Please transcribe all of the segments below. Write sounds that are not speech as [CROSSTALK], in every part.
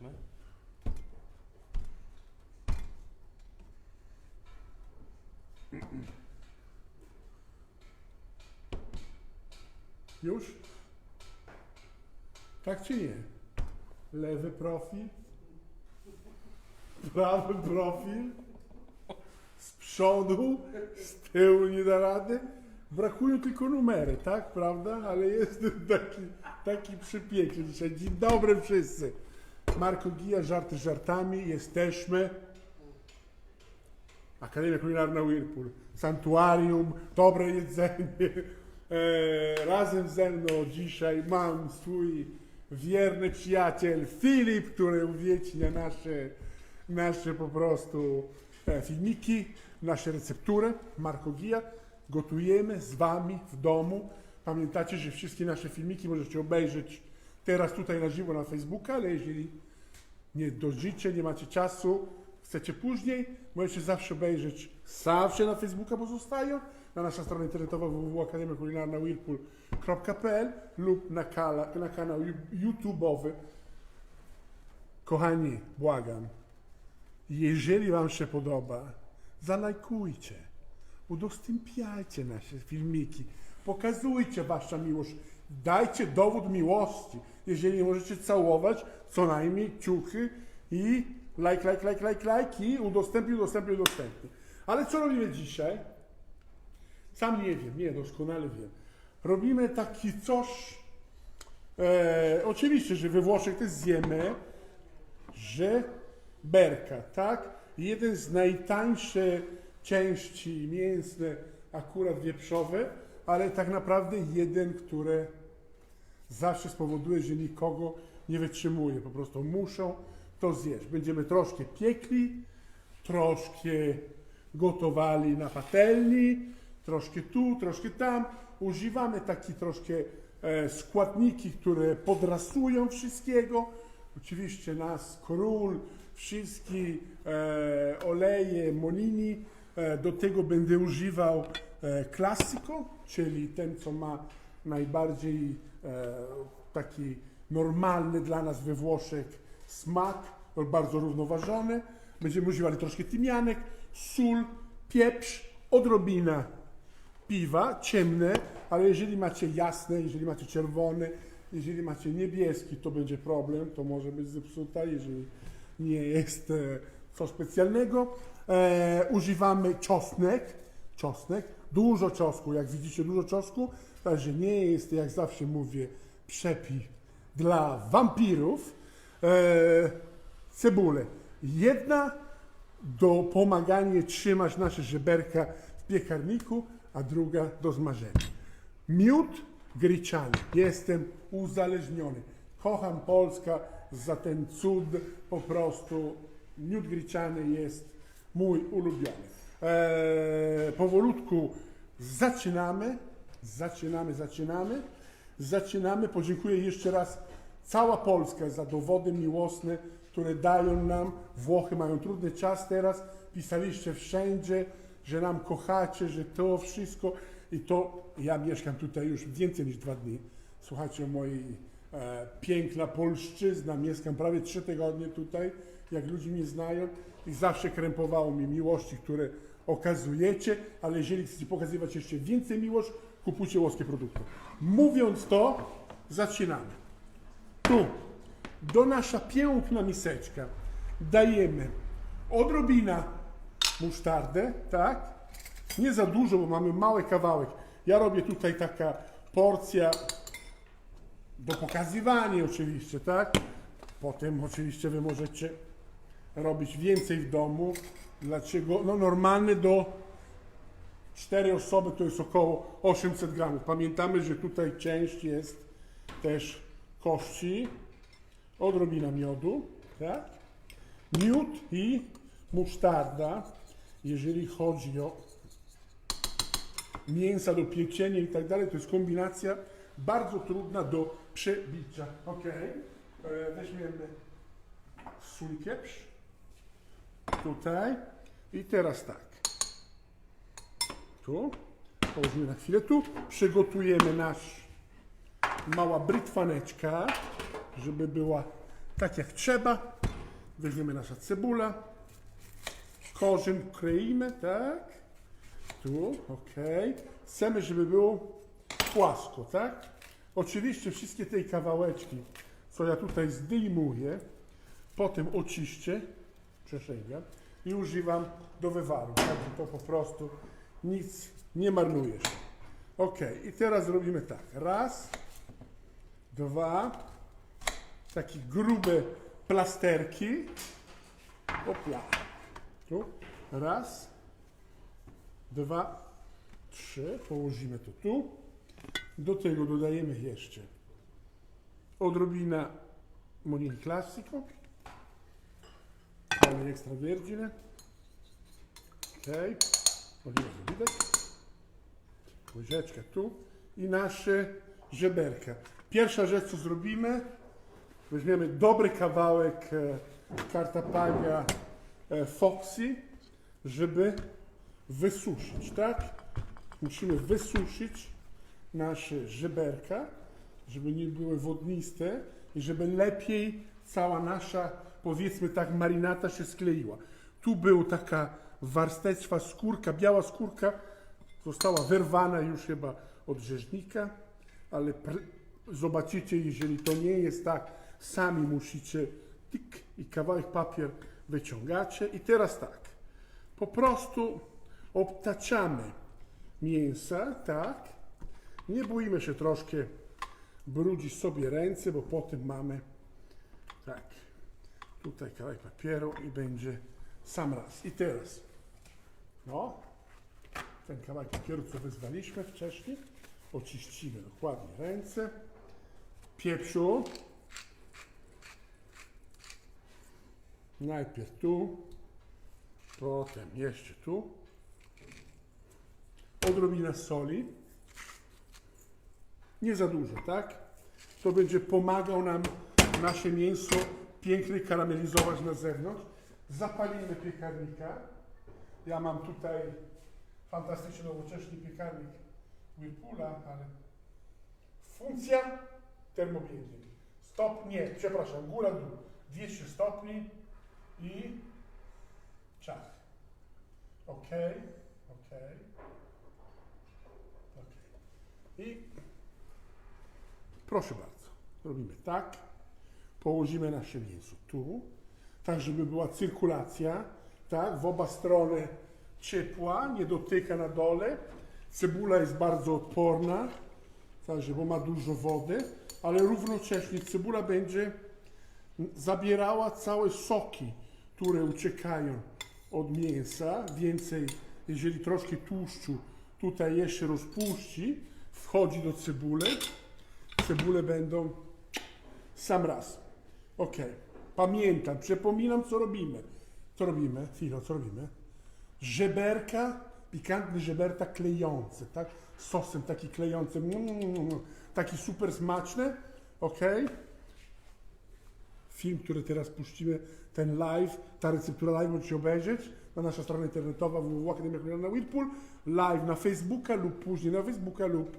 Jesteśmy. Już? Tak czy nie? Lewy profil, prawy profil, z przodu, z tyłu nie da rady. Brakują tylko numery, tak? Prawda? Ale jest [LAUGHS] taki, taki dzisiaj. Dzień dobry wszyscy. Marko Gija, żarty żartami. Jesteśmy. Akademia Kulinarna Whirlpool, Santuarium, dobre jedzenie. E, razem ze mną dzisiaj mam swój wierny przyjaciel Filip, który uwiecznia nasze, nasze po prostu e, filmiki, nasze receptury. Marko Gija. Gotujemy z Wami w domu. Pamiętacie, że wszystkie nasze filmiki możecie obejrzeć teraz tutaj na żywo na Facebooka, ale jeżeli nie dożycie, nie macie czasu, chcecie później, możecie zawsze obejrzeć, zawsze na Facebooka pozostają, na nasza strona internetowa www.akademiakulinarnawhirlpool.pl lub na, kala, na kanał YouTube'owy. Kochani, błagam, jeżeli Wam się podoba, zalajkujcie, udostępniajcie nasze filmiki, pokazujcie Wasza miłość, dajcie dowód miłości. Jeżeli nie możecie całować, co najmniej ciuchy i like, like, like, like, like i udostępnij, udostępnij, udostępnij. Ale co robimy dzisiaj? Sam nie wiem, nie, doskonale wiem. Robimy taki coś, e, oczywiście, że we Włoszech też zjemy, że berka, tak? Jeden z najtańszych części mięsne, akurat wieprzowe, ale tak naprawdę jeden, który zawsze spowoduje, że nikogo nie wytrzymuje. Po prostu muszą to zjeść. Będziemy troszkę piekli, troszkę gotowali na patelni, troszkę tu, troszkę tam. Używamy takie troszkę e, składniki, które podrasują wszystkiego. Oczywiście nas król, wszystkie e, oleje, monini. E, do tego będę używał e, czyli ten, co ma najbardziej e, taki normalny dla nas we Włoszech smak, bardzo równoważony. Będziemy używali troszkę tymianek, sól, pieprz, odrobina piwa, ciemne, ale jeżeli macie jasne, jeżeli macie czerwone, jeżeli macie niebieski, to będzie problem, to może być zepsuta, jeżeli nie jest e, co specjalnego. E, używamy czosnek, czosnek, dużo czosnku, jak widzicie dużo czosnku, także nie jest, jak zawsze mówię, przepis dla wampirów. E, cebulę. Jedna do pomagania trzymać nasze żeberka w piekarniku, a druga do zmarzenia. Miód gryczany. Jestem uzależniony. Kocham Polska za ten cud. Po prostu miód gryczany jest mój ulubiony. Eee, powolutku zaczynamy. Zaczynamy, zaczynamy. Zaczynamy. Podziękuję jeszcze raz cała Polska za dowody miłosne, które dają nam. Włochy mają trudny czas teraz. Pisaliście wszędzie, że nam kochacie, że to wszystko. I to ja mieszkam tutaj już więcej niż dwa dni. Słuchajcie, mojej e, piękna polszczyzna. Mieszkam prawie trzy tygodnie tutaj. Jak ludzie mnie znają i zawsze krępowało mi miłości, które okazujecie, ale jeżeli chcecie pokazywać jeszcze więcej miłość, kupujcie łoskie produkty. Mówiąc to, zaczynamy. Tu, do nasza piękna miseczka dajemy odrobina musztardę, tak? Nie za dużo, bo mamy mały kawałek. Ja robię tutaj taka porcja do pokazywania oczywiście, tak? Potem oczywiście wy możecie robić więcej w domu. Dlaczego? No normalny do 4 osoby to jest około 800 gramów. Pamiętamy, że tutaj część jest też kości, odrobina miodu, tak? Miód i musztarda, jeżeli chodzi o mięsa do pieczenia i tak dalej, to jest kombinacja bardzo trudna do przebicia. Ok, E, weźmiemy sól pieprz tutaj i teraz tak. Tu, położymy na chwilę tu, przygotujemy nasz mała brytwaneczka, żeby była tak jak trzeba. Weźmiemy nasza cebula. Korzeń kroimy, tak? Tu, ok. Chcemy, żeby było płasko, tak? Oczywiście wszystkie te kawałeczki, co ja tutaj zdejmuję, potem oczyszczę, przesięgam i używam do wywaru. Także to po prostu nic nie marnujesz. Ok, i teraz robimy tak. Raz, dwa, takie grube plasterki. Opla. Tu. Raz, dwa, trzy. Położymy to tu. Do tego dodajemy jeszcze odrobina Monili Classico. Olej extravergine. Ok. Oliwa z widać. Łyżeczka tu. I nasze żeberka. Pierwsza rzecz, co zrobimy, weźmiemy dobry kawałek e, kartapania e, Foxy, żeby wysuszyć, tak? Musimy wysuszyć nasze żeberka, żeby nie były wodniste i żeby lepiej cała nasza, powiedzmy tak, marinata się skleiła. Tu była taka warstewna skórka, biała skórka, została wyrwana już chyba od rzeźnika, ale zobaczycie, jeżeli to nie jest tak, sami musicie tyk i kawałek papier wyciągacie. I teraz tak, po prostu obtaczamy mięsa, tak, nie boimy się troszkę brudzić sobie ręce, bo potem mamy tak, tutaj kawałek papieru i będzie sam raz. I teraz, no, ten kawałek papieru, co wyzwaliśmy wcześniej, oczyścimy dokładnie ręce, pieprzu, najpierw tu, potem jeszcze tu, odrobina soli, nie za dużo, tak? To będzie pomagał nam nasze mięso pięknie karamelizować na zewnątrz. Zapalimy piekarnika. Ja mam tutaj fantastyczny nowoczesny piekarnik Whirlpoola, ale funkcja termobiegnień. Stop, nie, przepraszam, góra dół. 200 stopni i czas. Ok, ok, ok. I Proszę bardzo, robimy tak, położymy nasze mięso tu, tak żeby była cyrkulacja, tak, w oba strony ciepła, nie dotyka na dole. Cebula jest bardzo odporna, także, bo ma dużo wody, ale równocześnie cebula będzie zabierała całe soki, które uciekają od mięsa. Więcej, jeżeli troszkę tłuszczu tutaj jeszcze rozpuści, wchodzi do cebuli cebule będą sam raz. Ok. Pamiętam, przypominam, co robimy. Co robimy? Chwilę, co robimy? Żeberka, pikantne żeberka klejące, tak? Sosem taki klejący, mm, taki super smaczny. Ok. Film, który teraz puścimy, ten live, ta receptura live możecie obejrzeć na nasza strona internetowa www.akademia Kulinarna Whirlpool, live na Facebooka lub później na Facebooka lub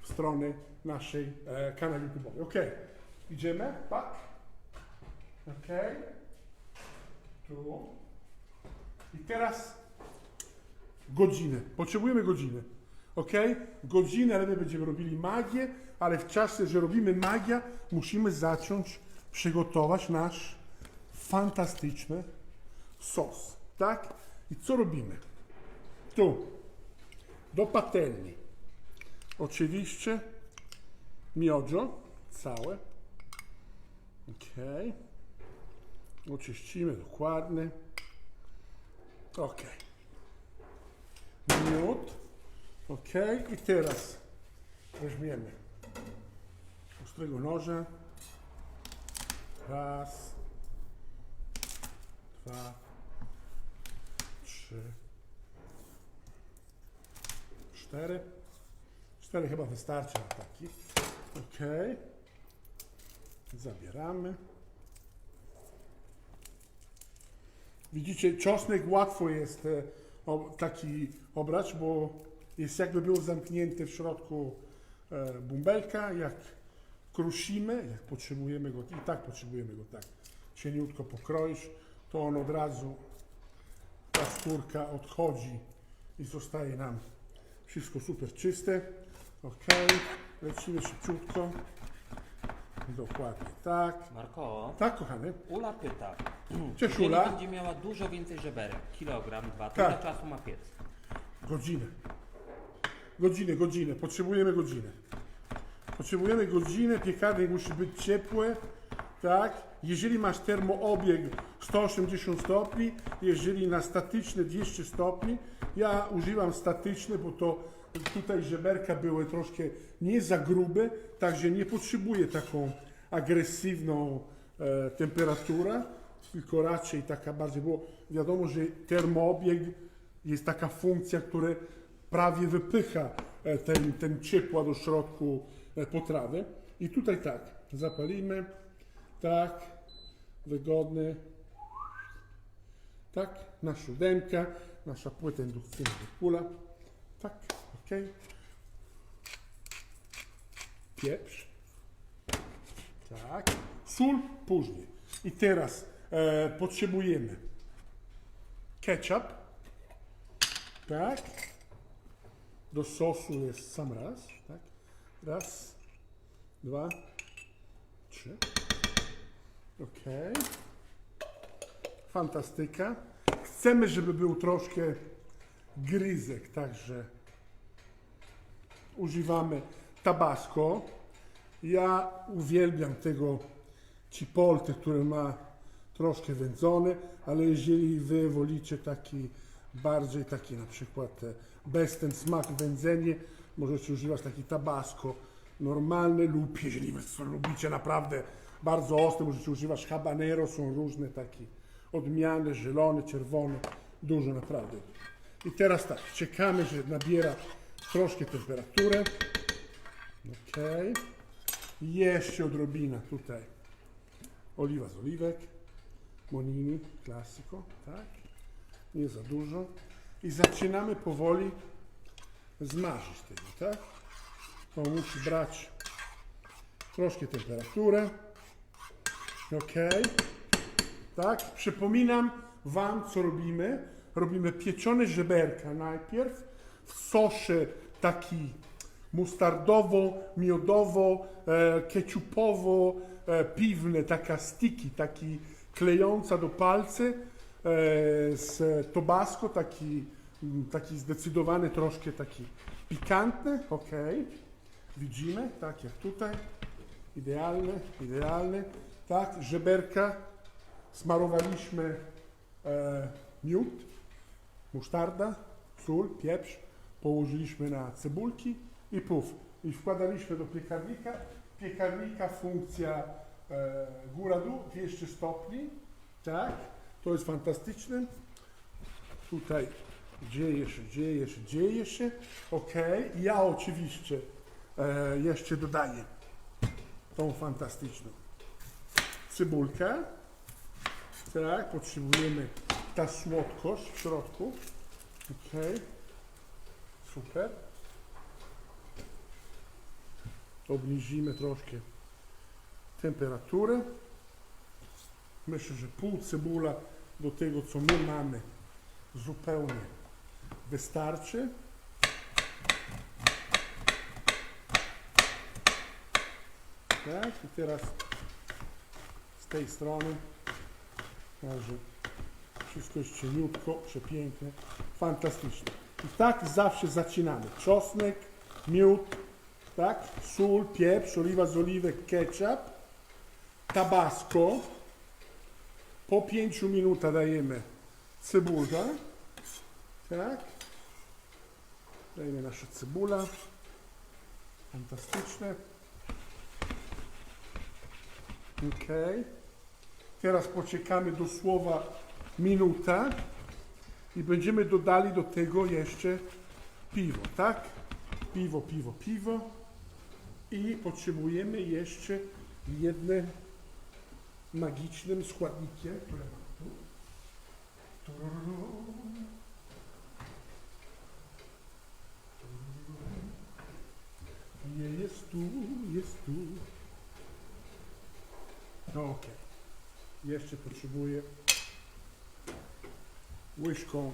w strony naszej e, kanału YouTube. Ok, idziemy, tak? Ok, tu. I teraz godzinę. Potrzebujemy godziny. Ok? Godzinę, ale my będziemy robili magię, ale w czasie, że robimy magię, musimy zacząć przygotować nasz fantastyczny sos. Tak? I co robimy? Tu, do patelni. Oczywiście miodzio całe. Ok. Oczyścimy dokładnie. Ok. Miód. Ok. I teraz weźmiemy ostrego noża. Raz. Dwa. Trzy. Cztery. Cztery chyba wystarczy na taki. Ok. Zabieramy. Widzicie, czosnek łatwo jest e, taki obrać, bo jest jakby był zamknięty w środku e, bąbelka. Jak krusimy, jak potrzebujemy go, i tak potrzebujemy go tak cieniutko pokroisz, to on od razu, ta skórka odchodzi i zostaje nam wszystko super czyste. Ok, lecimy szybciutko. Dokładnie tak. Marko, Tak, kochany. Ula pyta. [CLEARS THROAT] Cześć, Jeżeli Ula. będzie miała dużo więcej żeberek, kilogram, dwa, to Tak. czasu ma piec? Godzinę. Godzinę, godzinę. Potrzebujemy godzinę. Potrzebujemy godzinę. Piekarnik musi być ciepły. Tak? Jeżeli masz termoobieg 180 stopni, jeżeli na statyczne 200 stopni, ja używam statyczne, bo to tutaj żeberka były troszkę nie za grube, także nie potrzebuję taką agresywną e, temperaturę, tylko raczej taka bardziej, bo wiadomo, że termoobieg jest taka funkcja, która prawie wypycha e, ten, ten ciepła do środku e, potrawy. I tutaj tak, zapalimy, tak, wygodny, tak, na siódemkę, nasza płyta indukcyjna tak, ok. Pieprz, tak, sól później. I teraz e, potrzebujemy ketchup, tak, do sosu jest sam raz, tak, raz, dwa, trzy, ok, fantastyka. Chcemy, żeby był troszkę gryzek, także używamy tabasco. Ja uwielbiam tego cipolte, który ma troszkę wędzone, ale jeżeli wy wolicie taki bardziej taki na przykład e, bez ten smak wędzenie, możecie używać taki tabasco normalny lub jeżeli lubicie naprawdę bardzo ostre, możecie używać habanero, są różne takie odmiany, zielone, czerwone, dużo naprawdę. I teraz tak, czekamy, że nabiera troszkę temperaturę. Ok. Jeszcze odrobina tutaj oliwa z oliwek. Monini, klasyko, tak? Nie za dużo. I zaczynamy powoli zmarzyć tego, tak? To musi brać troszkę temperaturę. Ok. Tak? Przypominam Wam, co robimy. Robimy pieczone żeberka najpierw w sosie taki mustardowo, miodowo, e, keczupowo, e, piwny, taka sticky, taki klejąca do palcy e, z tobasco, taki, mm, taki zdecydowany, troszkę taki pikantny, ok. Widzimy, tak jak tutaj. Idealny, idealny. Tak, żeberka smarowaliśmy e, miód, musztarda, sól, pieprz, położyliśmy na cebulki i puf. I wkładaliśmy do piekarnika. Piekarnika funkcja e, góra-dół, 200 stopni, tak, to jest fantastyczne. Tutaj dzieje się, dzieje się, dzieje się, ok. Ja oczywiście e, jeszcze dodaję tą fantastyczną cebulkę. Tak, potrzebujemy ta słodkość w środku. Ok. Super. Obniżymy troszkę temperaturę. Myślę, że pół cebula do tego, co my mamy, zupełnie wystarczy. Tak, i teraz z tej strony, także wszystko jest cieniutko, przepiękne, fantastyczne. I tak zawsze zaczynamy. Czosnek, miód, tak, sól, pieprz, oliwa z oliwek, ketchup, tabasco. Po 5 minutach dajemy cebulę, tak. Dajemy nasza cebula. Fantastyczne. Ok. Teraz poczekamy do słowa minuta i będziemy dodali do tego jeszcze piwo, tak? Piwo, piwo, piwo. I potrzebujemy jeszcze jednym magicznym składnikiem, które mam tu. Jest tu, jest tu. No okej. Jeszcze potrzebuję łyżką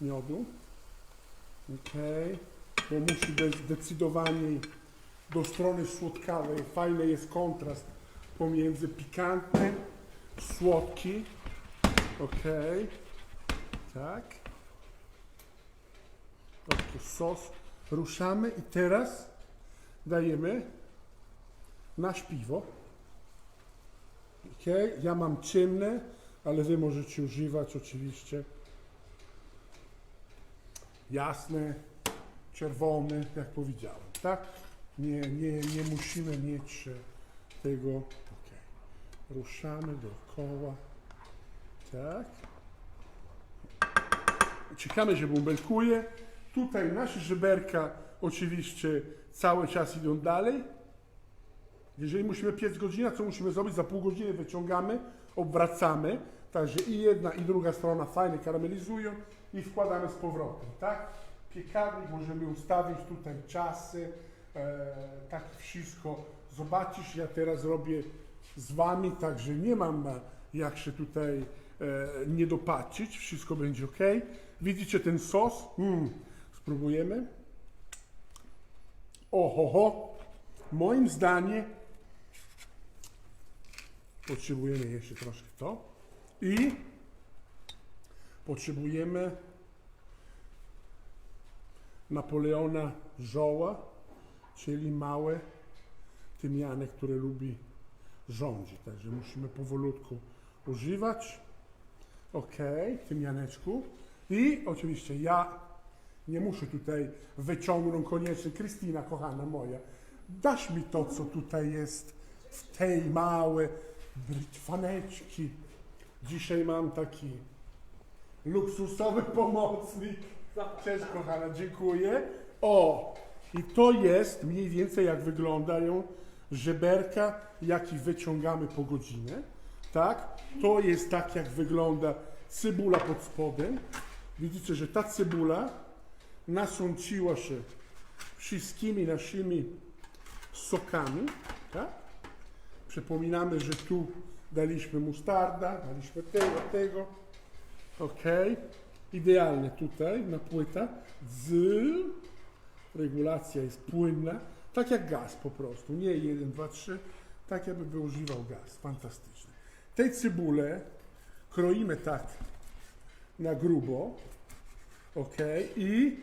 miodu. Ok. Bo musi być zdecydowanie do strony słodkawej. Fajny jest kontrast pomiędzy pikantny, słodki. Ok. Tak. Oto sos. Ruszamy i teraz dajemy nasz piwo. Ok. Ja mam ciemne, ale wy możecie używać oczywiście jasne, czerwone, jak powiedziałem, tak? Nie, nie, nie musimy mieć e, tego. Ok. Ruszamy dookoła. Tak. Czekamy, że bąbelkuje. Tutaj nasze żeberka oczywiście cały czas idą dalej. Jeżeli musimy piec godzinę, co musimy zrobić? Za pół godziny wyciągamy, obracamy, także i jedna i druga strona fajnie karamelizują i wkładamy z powrotem, tak? Piekarnik możemy ustawić tutaj czasy, e, tak wszystko. Zobaczysz, ja teraz robię z Wami, także nie mam jak się tutaj e, nie dopatrzyć, wszystko będzie ok. Widzicie ten sos? Mm, spróbujemy. Oho, moim zdaniem potrzebujemy jeszcze troszkę to i potrzebujemy Napoleona żoła, czyli małe tymiany, które lubi rządzić. Także musimy powolutku używać. Ok, tymianeczku. I oczywiście ja nie muszę tutaj wyciągnąć koniecznie. Krystyna, kochana moja, dasz mi to, co tutaj jest w tej małe brytwaneczki. Dzisiaj mam taki luksusowy [LAUGHS] pomocnik. Cześć kochana, dziękuję. O, i to jest mniej więcej jak wyglądają żeberka, jakie wyciągamy po godzinę. Tak? To jest tak, jak wygląda cebula pod spodem. Widzicie, że ta cebula nasąciła się wszystkimi naszymi sokami. Tak? Przypominamy, że tu daliśmy mustarda, daliśmy tego, tego. Ok. Idealnie tutaj na płyta. Z regulacja jest płynna, tak jak gaz po prostu. Nie 1, 2, 3, tak jakby by używał gaz. Fantastyczne. Tej cebulę kroimy tak na grubo. Ok. I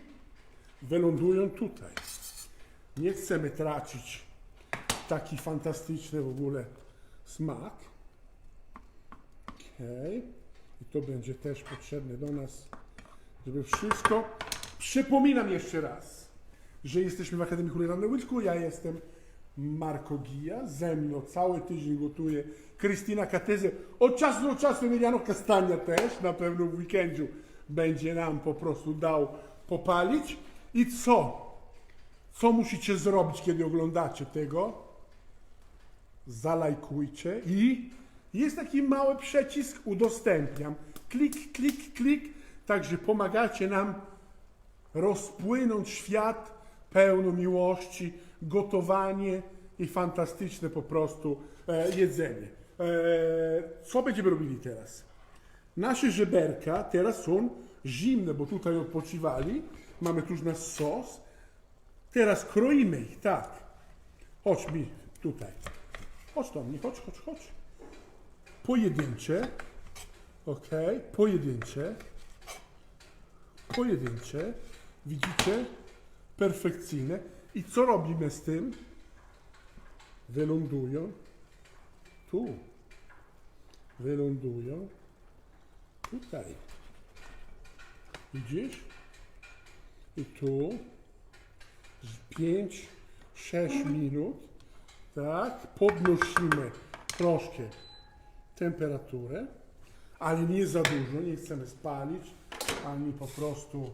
wylądują tutaj. Nie chcemy tracić taki fantastyczny w ogóle smak. Okej. I to będzie też potrzebne do nas, żeby wszystko. Przypominam jeszcze raz, że jesteśmy w Akademii Kulinarnej Łyczku. Ja jestem Marko Gija. Ze mną cały tydzień gotuje Krystyna Katyzy. Od czasu do czasu Emiliano Kastania też. Na pewno w weekendzie będzie nam po prostu dał popalić. I co? Co musicie zrobić, kiedy oglądacie tego? Zalajkujcie i jest taki mały przycisk udostępniam. Klik, klik, klik. Także pomagacie nam rozpłynąć świat pełno miłości, gotowanie i fantastyczne po prostu e, jedzenie. E, co będziemy robili teraz? Nasze żeberka teraz są zimne, bo tutaj odpoczywali. Mamy tu już nasz sos. Teraz kroimy ich, tak. Chodź mi tutaj. Chodź do mnie, chodź, chodź, chodź. Pojedyncze. Ok, pojedyncze. Pojedyncze. Widzicie? Perfekcyjne. I co robimy z tym? Wylądują tu. Wylądują tutaj. Widzisz? I tu. 5-6 minut. Tak, podnosimy troszkę temperaturę, ale nie za dużo, nie chcemy spalić, ani po prostu.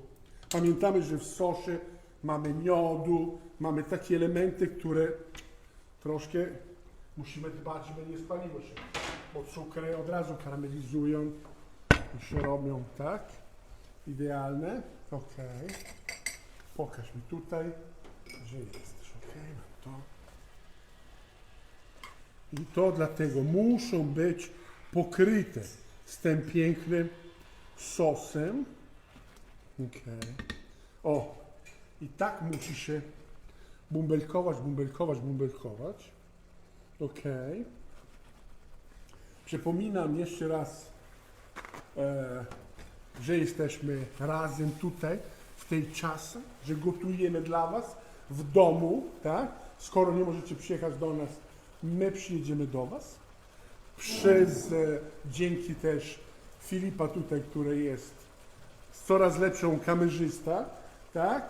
Pamiętamy, że w sosie mamy miodu, mamy takie elementy, które troszkę musimy dbać, żeby nie spaliło się, bo cukry od razu karamelizują i się robią tak. Idealne. Ok. Pokaż mi tutaj, że jesteś. Ok, mam to. I to dlatego muszą być pokryte z tym pięknym sosem. Okej. O, i tak musi się bumbelkować, bumbelkować, bumbelkować. Okej. Przypominam jeszcze raz, e, że jesteśmy razem tutaj w tej czasie, że gotujemy dla Was w domu, tak? Skoro nie możecie przyjechać do nas, my przyjedziemy do Was. Przez, e, dzięki też Filipa tutaj, który jest coraz lepszą kamerzysta, tak?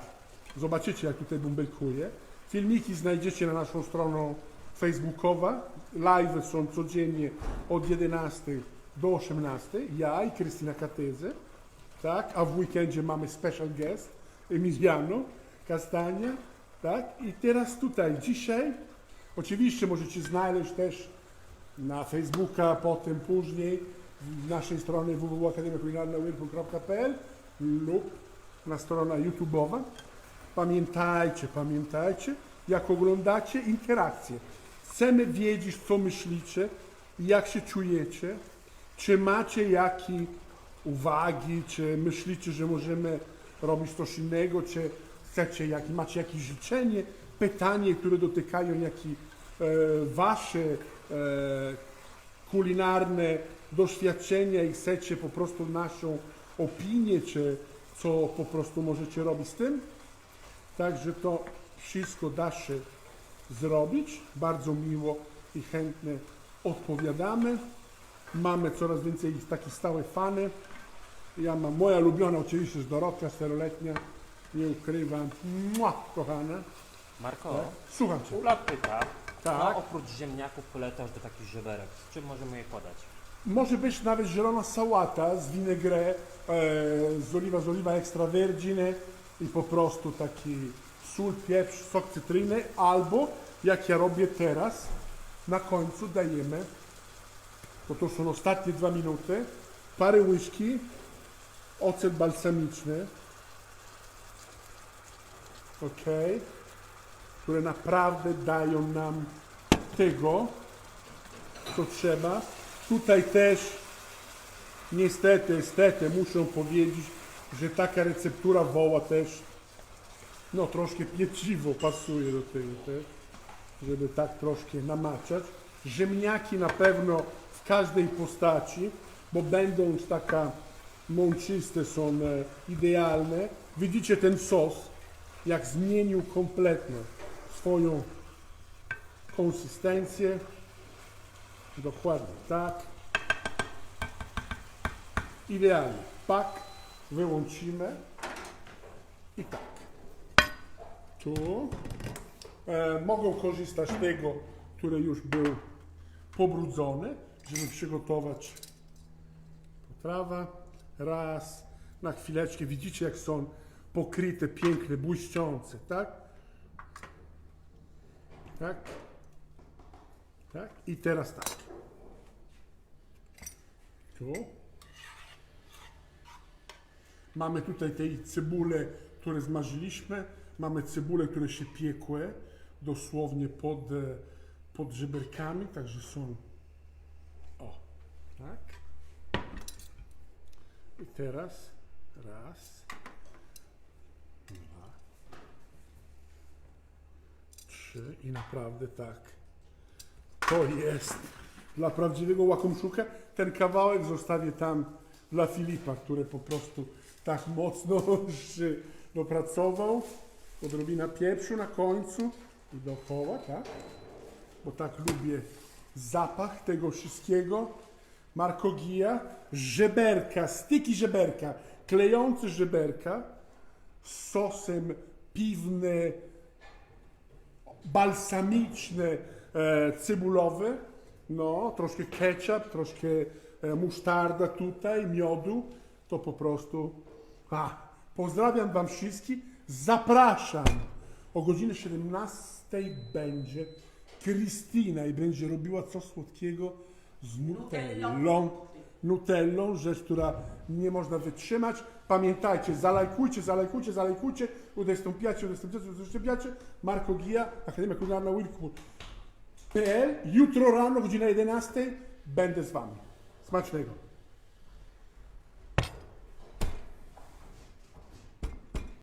Zobaczycie, jak tutaj bumbelkuje. Filmiki znajdziecie na naszą stroną facebookowa. Live są codziennie od 11 do 18. Ja i Krystyna Katyzy, tak? A w weekendzie mamy special guest, Emiliano Castagna, tak? I teraz tutaj, dzisiaj, oczywiście możecie znaleźć też na Facebooka, potem później w naszej stronie www.akademiakulinarnawilku.pl lub na strona YouTube'owa. Pamiętajcie, pamiętajcie, jak oglądacie interakcje. Chcemy wiedzieć, co myślicie, jak się czujecie, czy macie jakieś uwagi, czy myślicie, że możemy robić coś innego, czy chcecie, jak, macie jakieś życzenie, pytanie, które dotykają jakie e, wasze e, kulinarne doświadczenia i chcecie po prostu naszą opinię, czy co po prostu możecie robić z tym. Także to wszystko da się zrobić. Bardzo miło i chętnie odpowiadamy. Mamy coraz więcej takich stałych fany. Ja mam moja ulubiona oczywiście jest Dorotka, czteroletnia. Nie ukrywam. Mua, kochana. Marko, Tak? Słucham Cię. Ula pyta, Tak. oprócz ziemniaków polecasz do takich żeberek. Z czym możemy je podać? Może być nawet zielona sałata z vinaigrette, e, z oliwa z oliwa extravergine i po prostu taki sól, pieprz, sok cytryny, albo jak ja robię teraz, na końcu dajemy, bo to są ostatnie dwa minuty, parę łyżki, ocet balsamiczny, ok, które naprawdę dają nam tego, co trzeba. Tutaj też niestety, niestety muszę powiedzieć, że taka receptura woła też no troszkę pieczywo pasuje do tego też, żeby tak troszkę namaczać. Ziemniaki na pewno w każdej postaci, bo będąc taka mączyste są e, idealne. Widzicie ten sos, jak zmienił kompletnie swoją konsystencję. Dokładnie tak. Idealnie. Pak, wyłączymy i tak. Tu. E, mogą korzystać tego, który już był pobrudzony, żeby przygotować potrawę. Raz, na chwileczkę. Widzicie, jak są pokryte, piękne, błyszczące, tak? Tak. Tak? I teraz tak. Tu. Mamy tutaj tej cebulę, które zmarzyliśmy. Mamy cebulę, które się piekły dosłownie pod, e, pod żeberkami, także są. O, tak. I teraz raz, dwa, i naprawdę tak. To jest dla prawdziwego łakomszuka. Ten kawałek zostawię tam dla Filipa, który po prostu tak mocno [LAUGHS] się dopracował. Odrobina pieprzu na końcu i dookoła, tak? Bo tak lubię zapach tego wszystkiego. Marco Gia, żeberka, styki żeberka, klejące żeberka z sosem piwny, balsamiczny, e, cebulowy, no, troszkę ketchup, troszkę e, musztarda tutaj, miodu, to po prostu, a, pozdrawiam Wam wszystkich, zapraszam, o godzinie 17 będzie Krystyna i będzie robiła coś słodkiego z nutellą, nutellą, rzecz, która nie można wytrzymać. Pamiętajcie, zalajkujcie, zalajkujcie, zalajkujcie, udostępniacie, udostępniacie, udostępniacie. Marco Gia, Akademia Kulinarna Wilkwood. PL, jutro rano, godzina 11, będę z wami. Smacznego.